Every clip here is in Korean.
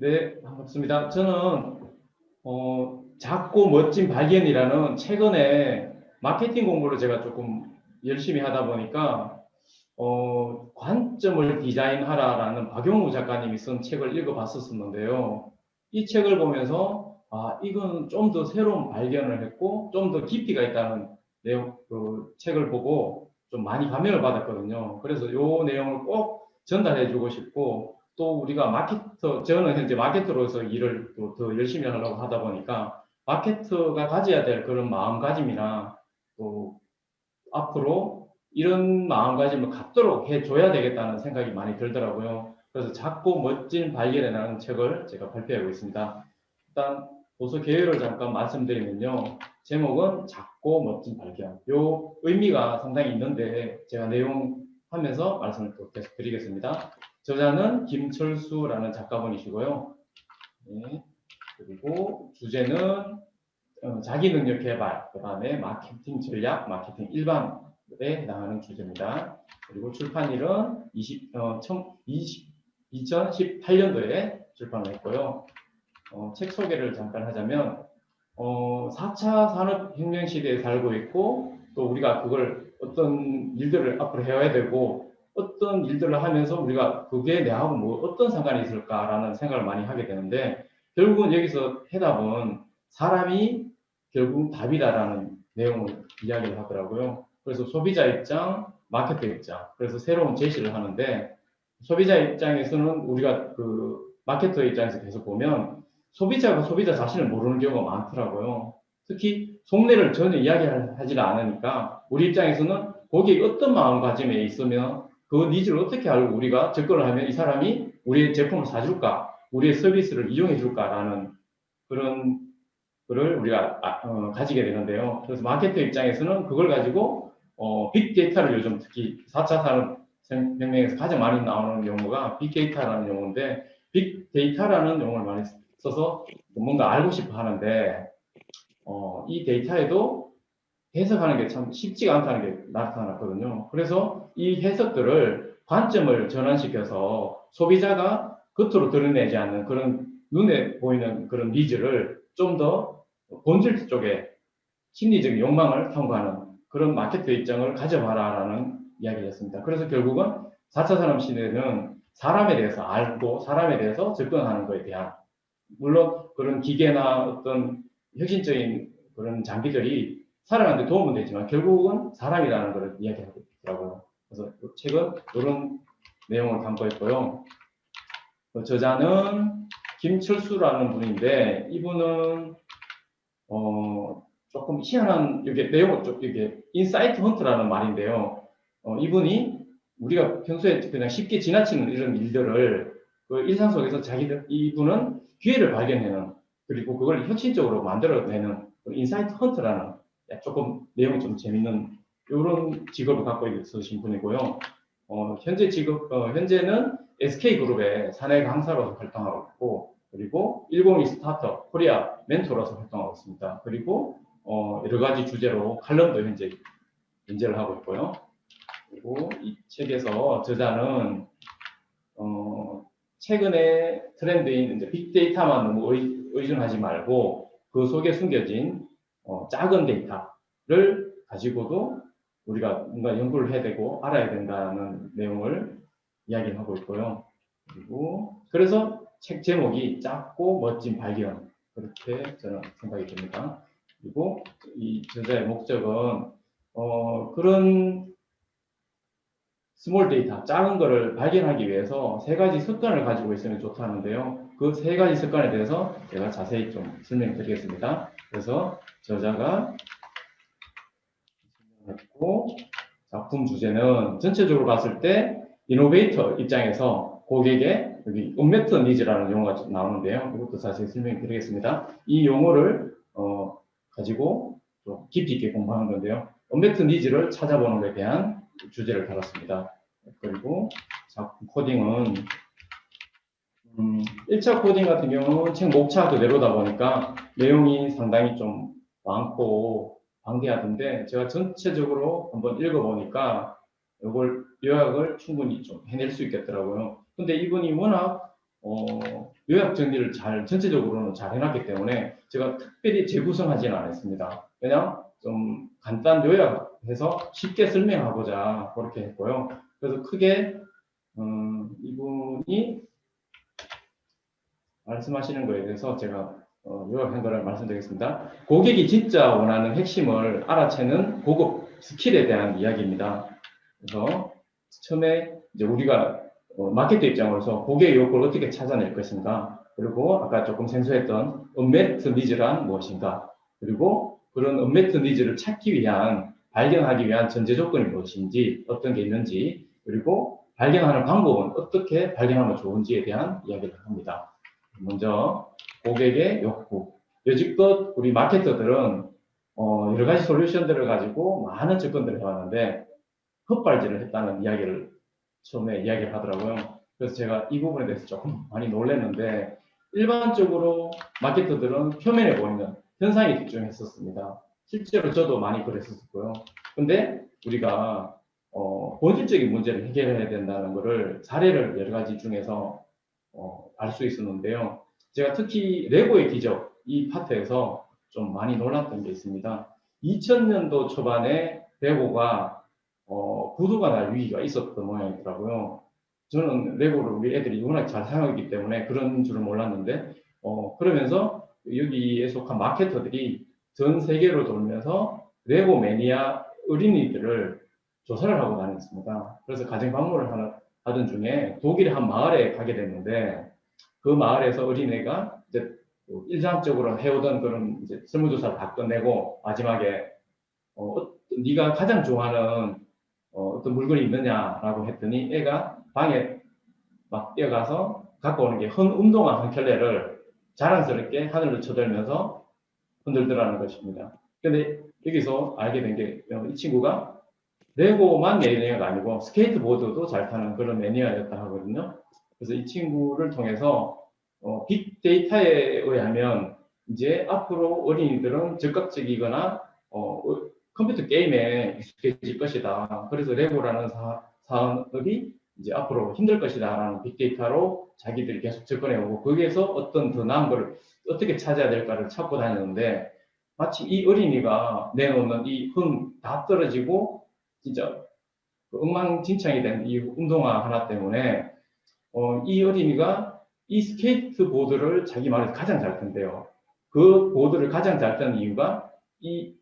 네, 반갑습니다. 저는 어, 작고 멋진 발견이라는 최근에 마케팅 공부를 제가 조금 열심히 하다 보니까 어, 관점을 디자인하라라는 박용우 작가님이 쓴 책을 읽어봤었는데요. 이 책을 보면서 아, 이건 좀 더 새로운 발견을 했고 좀 더 깊이가 있다는 내용 그 책을 보고 좀 많이 감명을 받았거든요. 그래서 이 내용을 꼭 전달해 주고 싶고 또 우리가 마케터, 저는 현재 마케터로서 일을 또 더 열심히 하려고 하다 보니까 마케터가 가져야 될 그런 마음가짐이나 또 앞으로 이런 마음가짐을 갖도록 해줘야 되겠다는 생각이 많이 들더라고요. 그래서 작고 멋진 발견이라는 책을 제가 발표하고 있습니다. 일단 도서 개요를 잠깐 말씀드리면요. 제목은 작고 멋진 발견. 요 의미가 상당히 있는데 제가 내용 하면서 말씀을 또 계속 드리겠습니다. 저자는 김철수라는 작가분이시고요. 네. 그리고 주제는 어, 자기 능력 개발, 그 다음에 마케팅 전략, 마케팅 일반에 해당하는 주제입니다. 그리고 출판일은 20, 어, 20, 2018년도에 출판을 했고요. 어, 책 소개를 잠깐 하자면 어, 4차 산업혁명 시대에 살고 있고 또 우리가 그걸 어떤 일들을 앞으로 해야 되고 어떤 일들을 하면서 우리가 그게 내하고 뭐 어떤 상관이 있을까라는 생각을 많이 하게 되는데 결국은 여기서 해답은 사람이 결국 답이다라는 내용을 이야기를 하더라고요. 그래서 소비자 입장, 마케터 입장, 그래서 새로운 제시를 하는데 소비자 입장에서는 우리가 그 마케터 입장에서 계속 보면 소비자가 소비자 자신을 모르는 경우가 많더라고요. 특히 속내를 전혀 이야기하지 않으니까 우리 입장에서는 거기에 어떤 마음가짐에 있으면 그 니즈를 어떻게 알고 우리가 접근을 하면 이 사람이 우리의 제품을 사줄까, 우리의 서비스를 이용해 줄까라는 그런 거를 우리가 아, 어, 가지게 되는데요. 그래서 마케터 입장에서는 그걸 가지고 어, 빅데이터를 요즘 특히 4차 산업혁명에서 가장 많이 나오는 용어가 빅데이터라는 용어인데 빅데이터라는 용어를 많이 써서 뭔가 알고 싶어 하는데 어, 이 데이터에도 해석하는 게 참 쉽지가 않다는 게 나타났거든요. 그래서 이 해석들을 관점을 전환시켜서 소비자가 겉으로 드러내지 않는 그런 눈에 보이는 그런 니즈를 좀 더 본질 쪽에 심리적인 욕망을 탐구하는 그런 마케터 입장을 가져봐라라는 이야기였습니다. 그래서 결국은 4차 산업 시대는 사람에 대해서 알고 사람에 대해서 접근하는 것에 대한 물론 그런 기계나 어떤 혁신적인 그런 장비들이 사람한테 도움은 되지만 결국은 사람이라는 것을 이야기하고 있더라고요. 그래서 책은 이런 내용을 담고 있고요. 그 저자는 김철수라는 분인데 이분은 어 조금 희한한 이게 내용을 좀 이게 인사이트 헌트라는 말인데요. 어 이분이 우리가 평소에 그냥 쉽게 지나치는 이런 일들을 그 일상 속에서 자기들 이분은 기회를 발견해는 그리고 그걸 혁신적으로 만들어내는 인사이트 헌트라는 조금 내용이 좀 재밌는 이런 직업을 갖고 있으신 분이고요. 어, 현재 직업 어, 현재는 SK 그룹의 사내 강사로서 활동하고 있고 그리고 102 스타트업 코리아 멘토로서 활동하고 있습니다. 그리고 어, 여러 가지 주제로 칼럼도 현재 연재를 하고 있고요. 그리고 이 책에서 저자는 어, 최근에 트렌드인 이제 빅데이터만 너무 의, 존하지 말고 그 속에 숨겨진 어, 작은 데이터를 가지고도 우리가 뭔가 연구를 해야 되고 알아야 된다는 내용을 이야기하고 있고요. 그리고 그래서 책 제목이 작고 멋진 발견 그렇게 저는 생각이 듭니다. 그리고 이 저자의 목적은 어, 그런 스몰 데이터, 작은 거를 발견하기 위해서 세 가지 습관을 가지고 있으면 좋다는데요. 그 세 가지 습관에 대해서 제가 자세히 좀 설명드리겠습니다. 그래서 저자가 했고 작품 주제는 전체적으로 봤을 때 이노베이터 입장에서 고객의 여기 온메터 니즈라는 용어가 나오는데요. 이것도 자세히 설명드리겠습니다. 이 용어를 어, 가지고 좀 깊이 있게 공부하는 건데요. 온메터 니즈를 찾아보는 것에 대한 주제를 달았습니다. 그리고 작품 코딩은 음, 1차 코딩 같은 경우는 책 목차 그대로다 보니까 내용이 상당히 좀 많고 방대하던데 제가 전체적으로 한번 읽어보니까 이걸 요약을 충분히 좀 해낼 수 있겠더라고요. 근데 이분이 워낙 어, 요약 정리를 잘 전체적으로는 잘 해놨기 때문에 제가 특별히 재구성하지는 않았습니다. 그냥 좀 간단 요약 해서 쉽게 설명하고자 그렇게 했고요. 그래서 크게 음, 이분이 말씀하시는 거에 대해서 제가 어, 요약한 거를 말씀드리겠습니다. 고객이 진짜 원하는 핵심을 알아채는 고급 스킬에 대한 이야기입니다. 그래서 처음에 이제 우리가 어, 마케터 입장으로서 고객의 욕구를 어떻게 찾아낼 것인가, 그리고 아까 조금 생소했던 unmet needs란 무엇인가, 그리고 그런 unmet needs를 찾기 위한 발견하기 위한 전제 조건이 무엇인지, 어떤 게 있는지, 그리고 발견하는 방법은 어떻게 발견하면 좋은지에 대한 이야기를 합니다. 먼저 고객의 욕구. 여지껏 우리 마케터들은 어, 여러 가지 솔루션들을 가지고 많은 접근들을 해왔는데 헛발질을 했다는 이야기를 처음에 이야기를 하더라고요. 그래서 제가 이 부분에 대해서 조금 많이 놀랐는데 일반적으로 마케터들은 표면에 보이는 현상에 집중했었습니다. 실제로 저도 많이 그랬었고요. 근데 우리가 어, 본질적인 문제를 해결해야 된다는 것을 사례를 여러 가지 중에서 어, 알 수 있었는데요. 제가 특히 레고의 기적 이 파트에서 좀 많이 놀랐던 게 있습니다. 2000년도 초반에 레고가 어, 부도가 날 위기가 있었던 모양이더라고요. 저는 레고를 우리 애들이 워낙 잘 사용하기 때문에 그런 줄은 몰랐는데 어, 그러면서 여기에 속한 마케터들이 전 세계로 돌면서 레고 매니아 어린이들을 조사를 하고 다녔습니다. 그래서 가정 방문을 하던 중에 독일의 한 마을에 가게 됐는데 그 마을에서 어린애가 이제 뭐 일상적으로 해오던 그런 이제 설문조사를 다 끝내고 마지막에 어, 어, 네가 가장 좋아하는 어, 떤 물건이 있느냐라고 했더니 애가 방에 막 뛰어가서 갖고 오는 게 헌 운동화 한 켤레를 자랑스럽게 하늘로 쳐들면서 흔들더라는 것입니다. 근데 여기서 알게 된 게 이 친구가 레고만 매니아가 아니고 스케이트보드도 잘 타는 그런 매니아였다 하거든요. 그래서 이 친구를 통해서 어, 빅데이터에 의하면 이제 앞으로 어린이들은 적극적이거나 어, 컴퓨터 게임에 익숙해질 것이다. 그래서 레고라는 사, 사업이 이제 앞으로 힘들 것이다라는 빅데이터로 자기들이 계속 접근해 오고 거기에서 어떤 더 나은 걸 어떻게 찾아야 될까를 찾고 다녔는데 마치 이 어린이가 내놓는 이 흥 다 떨어지고 진짜 그 엉망진창이 된 이 운동화 하나 때문에 어, 이 어린이가 이 스케이트보드를 자기 말에서 가장 잘 탄대요. 그 보드를 가장 잘 타는 이유가 이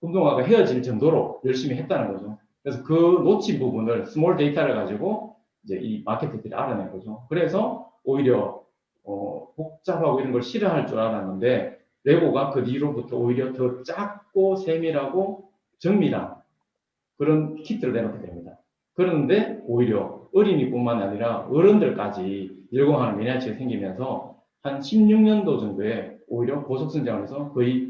운동화가 헤어질 정도로 열심히 했다는 거죠. 그래서 그 놓친 부분을 스몰 데이터를 가지고 이제 이 마케터들이 알아낸 거죠. 그래서 오히려 어, 복잡하고 이런 걸 싫어할 줄 알았는데 레고가 그 뒤로부터 오히려 더 작고 세밀하고 정밀한 그런 키트를 내놓게 됩니다. 그런데 오히려 어린이뿐만 아니라 어른들까지 열공하는 매니아층이 생기면서 한 16년도 정도에 오히려 고속 성장해서 거의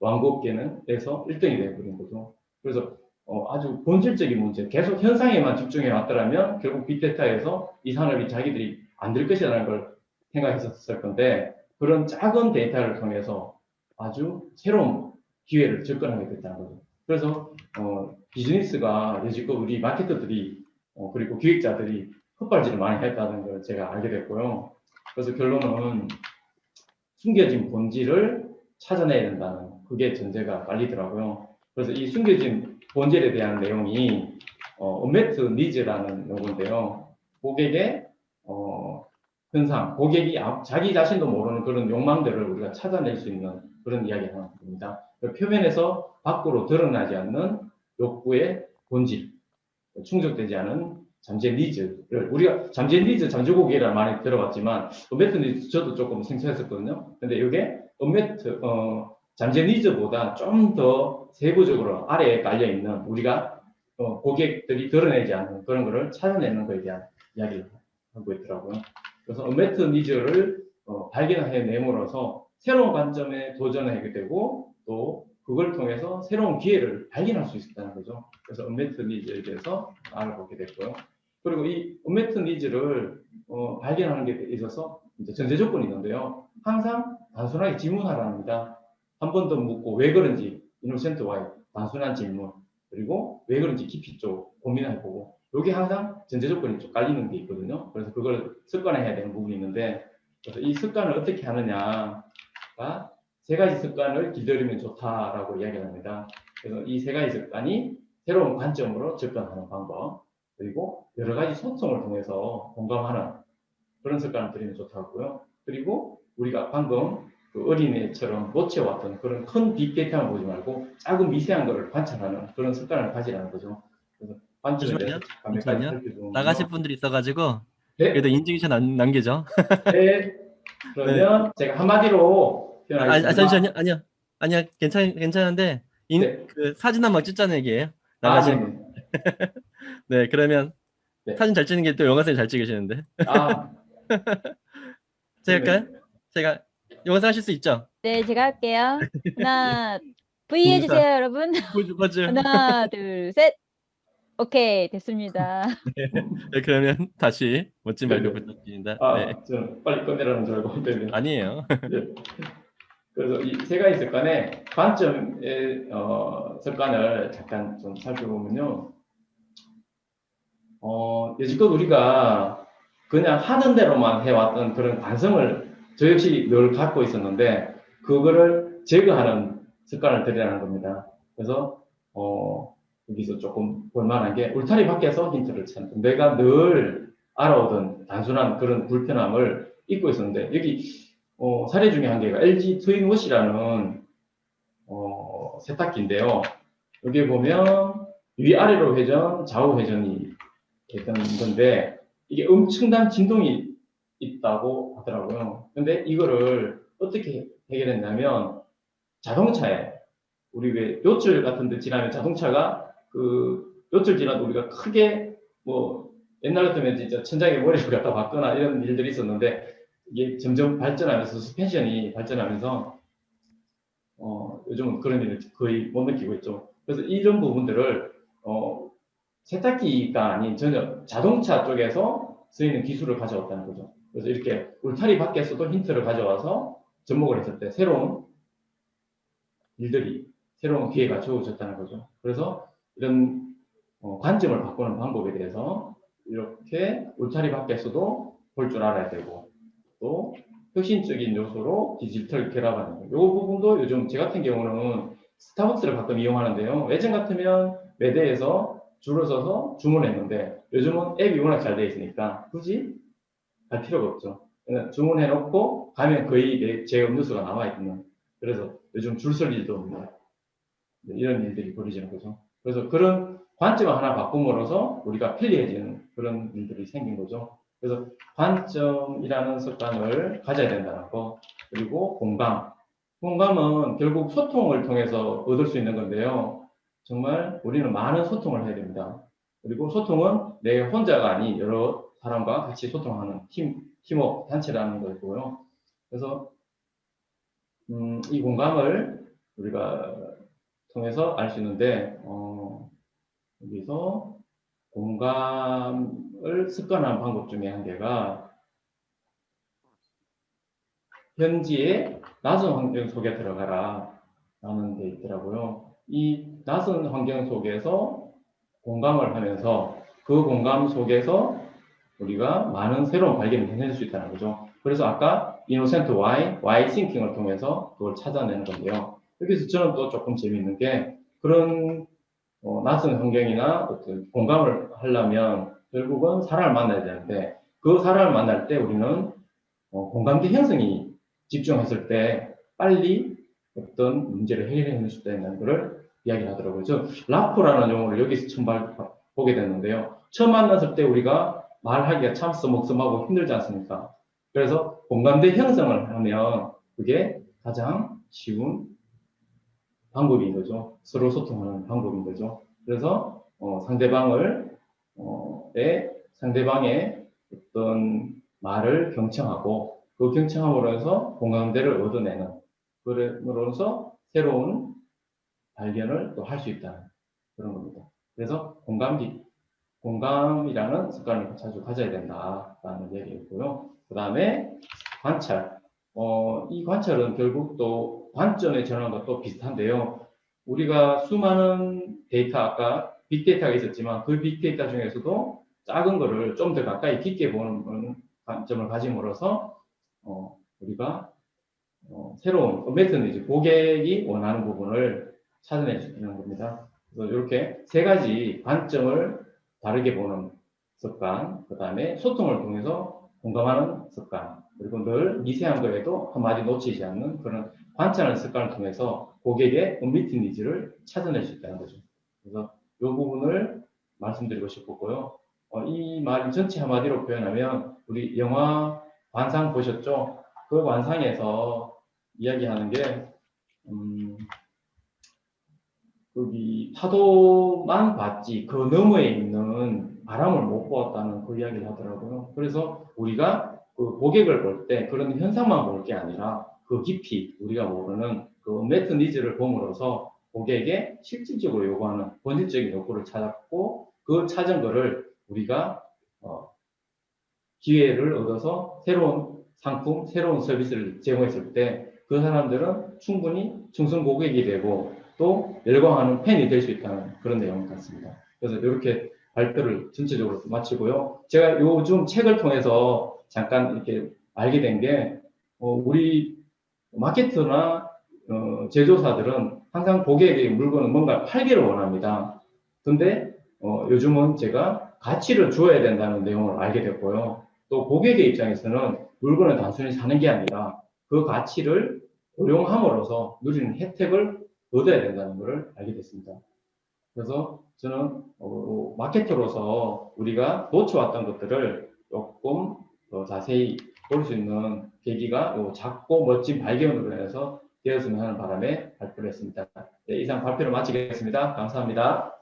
왕국계는 에서 1등이 되어버린 거죠. 그래서 어, 아주 본질적인 문제, 계속 현상에만 집중해 왔더라면 결국 빅데이터에서 이 산업이 자기들이 안 될 것이라는 걸 생각했었을 건데 그런 작은 데이터를 통해서 아주 새로운 기회를 접근하게 됐다는 거죠. 그래서 어, 비즈니스가 여지껏 우리 마케터들이 어, 그리고 기획자들이 헛발질을 많이 했다는 걸 제가 알게 됐고요. 그래서 결론은 숨겨진 본질을 찾아내야 된다는 그게 전제가 깔리더라고요. 그래서 이 숨겨진 본질에 대한 내용이 어, 언매트 니즈라는 용어인데요. 고객의 어, 현상, 고객이 자기 자신도 모르는 그런 욕망들을 우리가 찾아낼 수 있는 그런 이야기를 합니다. 그 표면에서 밖으로 드러나지 않는 욕구의 본질, 충족되지 않은 잠재 니즈를 우리가 잠재 니즈, 잠재 고객이라는 말이 들어봤지만 언매트 니즈 저도 조금 생소했었거든요. 근데 이게 언매트 어, 잠재 니즈보다 좀 더 세부적으로 아래에 깔려 있는 우리가 어, 고객들이 드러내지 않는 그런 거를 찾아내는 거에 대한 이야기를 하고 있더라고요. 그래서 언매트 니즈를 어, 발견해 내므로써 새로운 관점에 도전하게 되고 또 그걸 통해서 새로운 기회를 발견할 수 있었다는 거죠. 그래서 언매트 니즈에 대해서 알아보게 됐고요. 그리고 이 언매트 니즈를 어, 발견하는 게 있어서 이제 전제 조건이 있는데요. 항상 단순하게 질문하랍니다. 한 번 더 묻고 왜 그런지 이노센트 와이 단순한 질문 그리고 왜 그런지 깊이 좀 고민해보고 여기 항상 전제 조건이 좀 깔리는 게 있거든요. 그래서 그걸 습관화해야 되는 부분이 있는데 그래서 이 습관을 어떻게 하느냐가 세 가지 습관을 길들이면 좋다라고 이야기를 합니다. 그래서 이 세 가지 습관이 새로운 관점으로 접근하는 방법 그리고 여러 가지 소통을 통해서 공감하는 그런 습관을 들이면 좋다고요. 그리고 우리가 방금 그 어린애처럼 놓쳐왔던 그런 큰 빅 데이터만 보지 말고 작은 미세한 거를 관찰하는 그런 습관을 가지라는 거죠. 그래서 감각까지 잠시만요. 나가실. 분들이 있어가지고 네. 그래도 인증샷 남, 남겨줘. 네. 그러면 제가 한마디로 아, 아 표현하겠습니다. 잠시만요. 아니요. 아니야. 괜찮 괜찮은데 인, 네. 그 사진 한 번 찍자는 얘기예요. 아, 나가실 네. 네 그러면 네. 사진 잘 찍는 게 또 영화 쌤 잘 찍으시는데 아, 제가 네. 할까요? 제가 영화쌤 하실 수 있죠? 네, 제가 할게요. 하나, V. 해주세요, 여러분. 하나, 둘, 셋. 오케이, 됐습니다. 네, 그러면 다시 멋진 네, 발표 네. 부탁드립니다. 아, 네. 저는 빨리 끝내라는 줄 알고 네, 네. 아니에요. 네. 그래서 이 세 가지 습관의 관점의 어, 습관을 잠깐 좀 살펴보면요. 어, 여지껏 우리가 그냥 하는 대로만 해왔던 그런 관성을 저 역시 늘 갖고 있었는데 그거를 제거하는 습관을 들이라는 겁니다. 그래서 어, 여기서 조금 볼만한 게 울타리 밖에서 힌트를 찾는 내가 늘 알아오던 단순한 그런 불편함을 잊고 있었는데 여기 어, 사례 중에 한 개가 LG 트윈워시라는 어, 세탁기인데요. 여기 보면 위아래로 회전, 좌우 회전이 되는 건데 이게 엄청난 진동이 있다고 하더라고요. 근데 이거를 어떻게 해결했냐면 자동차에 우리 왜 요철 같은 데 지나면 자동차가 그 요철 지나도 우리가 크게 뭐 옛날 같으면 진짜 천장에 머리를 갖다 박거나 이런 일들이 있었는데 이게 점점 발전하면서 스펜션이 발전하면서 어, 요즘은 그런 일을 거의 못 느끼고 있죠. 그래서 이런 부분들을 어, 세탁기가 아닌 전혀 자동차 쪽에서 쓰이는 기술을 가져왔다는 거죠. 그래서 이렇게 울타리 밖에서도 힌트를 가져와서 접목을 했을 때 새로운 일들이 새로운 기회가 주어졌다는 거죠. 그래서 이런 어, 관점을 바꾸는 방법에 대해서 이렇게 울타리 밖에서도 볼 줄 알아야 되고 또 혁신적인 요소로 디지털 결합하는 거. 이 부분도 요즘 제 같은 경우는 스타벅스를 가끔 이용하는데요. 예전 같으면 매대에서 줄을 서서 주문했는데 요즘은 앱이 워낙 잘돼 있으니까 굳이 갈 필요가 없죠. 그냥 주문해 놓고 가면 거의 내- 제 음료수가 나와 있는 그래서 요즘 줄 설 일도 없는 네, 이런 일들이 벌어지는 거죠. 그래서 그런 관점을 하나 바꿈으로써 우리가 편리해지는 그런 일들이 생긴 거죠. 그래서 관점이라는 습관을 가져야 된다는 거. 그리고 공감. 공감은 결국 소통을 통해서 얻을 수 있는 건데요. 정말 우리는 많은 소통을 해야 됩니다. 그리고 소통은 내 혼자가 아닌 여러 사람과 같이 소통하는 팀, 팀워크, 단체라는 거고요. 그래서 음, 이 공감을 우리가 통해서 알 수 있는데 어, 여기서 공감을 습관하는 방법 중에 한 개가 현지의 낯선 환경 속에 들어가라 라는 게 있더라고요. 이 낯선 환경 속에서 공감을 하면서 그 공감 속에서 우리가 많은 새로운 발견을 해낼 수 있다는 거죠. 그래서 아까 이노센트 Y, Y 싱킹을 통해서 그걸 찾아내는 건데요. 여기서 저는 또 조금 재미있는 게 그런 어, 낯선 환경이나 어떤 공감을 하려면 결국은 사람을 만나야 되는데 그 사람을 만날 때 우리는 어, 공감대 형성이 집중했을 때 빨리 어떤 문제를 해결해 낼 수 있다는 것을 이야기를 하더라고요. 저 라포라는 용어를 여기서 처음 발- 보게 됐는데요. 처음 만났을 때 우리가 말하기가 참 써먹써먹하고 힘들지 않습니까? 그래서 공감대 형성을 하면 그게 가장 쉬운 방법인 거죠. 서로 소통하는 방법인 거죠. 그래서 어, 상대방을 어, 의 상대방의 어떤 말을 경청하고 그 경청함으로 해서 공감대를 얻어내는 그러면서 새로운 발견을 또 할 수 있다는 그런 겁니다. 그래서 공감기 공감이라는 습관을 자주 가져야 된다라는 얘기였고요. 그 다음에 관찰. 어, 이 관찰은 결국 또 관점의 전환과 또 비슷한데요. 우리가 수많은 데이터 아까 빅데이터가 있었지만 그 빅데이터 중에서도 작은 거를 좀 더 가까이 깊게 보는 관점을 가짐으로써 어, 우리가 어, 새로운 메터니즈 고객이 원하는 부분을 찾아낼 수 있는 겁니다. 그래서 이렇게 세 가지 관점을 다르게 보는 습관, 그 다음에 소통을 통해서 공감하는 습관, 그리고 늘 미세한 거에도 한마디 놓치지 않는 그런 관찰하는 습관을 통해서 고객의 은미트 니즈를 찾아낼 수 있다는 거죠. 그래서 이 부분을 말씀드리고 싶었고요. 어, 이 말 전체 한마디로 표현하면 우리 영화 관상 보셨죠? 그 관상에서 이야기하는 게 음, 여기 파도만 봤지 그 너머에 있는 바람을 못 보았다는 그 이야기를 하더라고요. 그래서 우리가 그 고객을 볼 때 그런 현상만 볼 게 아니라 그 깊이 우리가 모르는 그 매트 니즈를 봄으로써 고객에게 실질적으로 요구하는 본질적인 욕구를 찾았고 그 찾은 거를 우리가 어, 기회를 얻어서 새로운 상품, 새로운 서비스를 제공했을 때 그 사람들은 충분히 충성 고객이 되고 또 열광하는 팬이 될 수 있다는 그런 내용 같습니다. 그래서 이렇게 발표를 전체적으로 마치고요. 제가 요즘 책을 통해서 잠깐 이렇게 알게 된게 우리 마케터나 어, 제조사들은 항상 고객에게 물건을 뭔가 팔기를 원합니다. 근데 어, 요즘은 제가 가치를 주어야 된다는 내용을 알게 됐고요. 또 고객의 입장에서는 물건을 단순히 사는 게 아니라 그 가치를 고용함으로써 누리는 혜택을 얻어야 된다는 것을 알게 됐습니다. 그래서 저는 어, 마케터로서 우리가 놓쳐왔던 것들을 조금 더 자세히 볼 수 있는 계기가 요 작고 멋진 발견으로 인해서 되었으면 하는 바람에 발표를 했습니다. 네, 이상 발표를 마치겠습니다. 감사합니다.